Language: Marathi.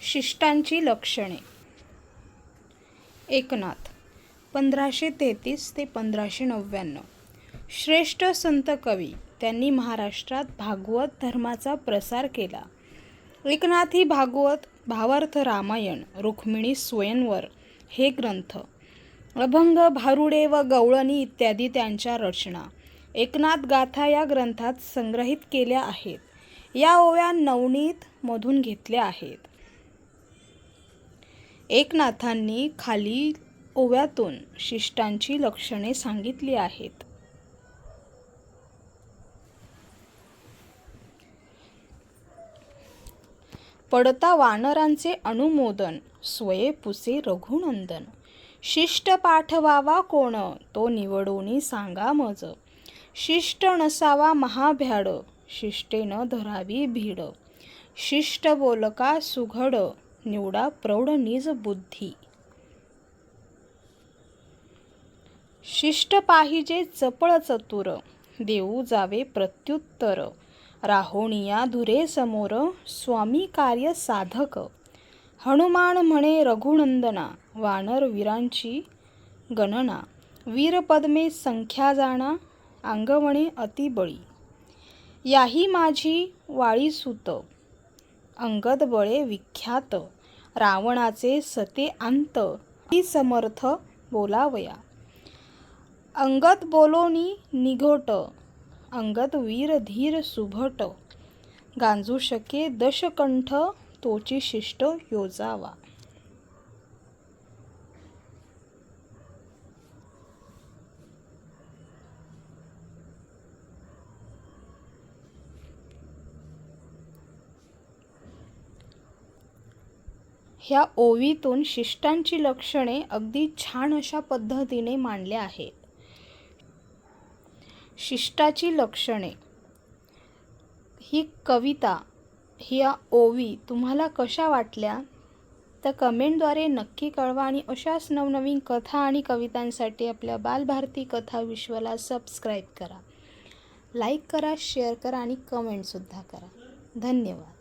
शिष्टांची लक्षणे. एकनाथ पंधराशे तेहतीस ते पंधराशे नव्याण्णव. श्रेष्ठ संत कवी त्यांनी महाराष्ट्रात भागवत धर्माचा प्रसार केला. एकनाथी भागवत भावार्थ रामायण रुक्मिणी स्वयंवर हे ग्रंथ. अभंग भारुडे व गवळणी इत्यादी त्यांच्या रचना. एकनाथ गाथा या ग्रंथात संग्रहित केल्या आहेत. या ओव्या नवनीत मधून घेतल्या आहेत. एकनाथांनी खाली ओव्यातून शिष्टांची लक्षणे सांगितली आहेत. पडता वानरांचे अनुमोदन स्वये पुसे रघुनंदन. शिष्ट पाठवावा कोण? तो निवडून सांगा मज. शिष्ट नसावा महाभ्याड शिष्टेनं धरावी भीड. शिष्ट बोलका सुघड निवडा प्रौढ निज बुद्धी. शिष्ट पाहिजे चपळ चतुर देऊ जावे प्रत्युत्तर. राहोनिया धुरे समोर स्वामी कार्य साधक. हनुमान म्हणे रघुनंदना वानर वीरांची गणना. वीरपद्मे संख्या जाणा अंगवणे अतिबळी याही माझी वाळी सुत अंगद बळे विख्यात. रावणाचे सते अंत. ही समर्थ बोलावया. अंगत बोलोनी निघोट. अंगत वीर धीर सुभट. गांजू शके दशकंठ तोची शिष्ट योजावा. ह्या ओवीतून शिष्टांची लक्षणे अगदी छान अशा पद्धतीने मांडल्या आहेत. शिष्टाची लक्षणे. ही कविता ह्या ओवी तुम्हाला कशा वाटल्या? तर कमेंटद्वारे नक्की कळवा आणि अशाच नवनवीन कथा आणि कवितांसाठी आपल्या बालभारती कथा विश्वाला सबस्क्राईब करा. लाईक करा शेअर करा आणि कमेंटसुद्धा करा. धन्यवाद.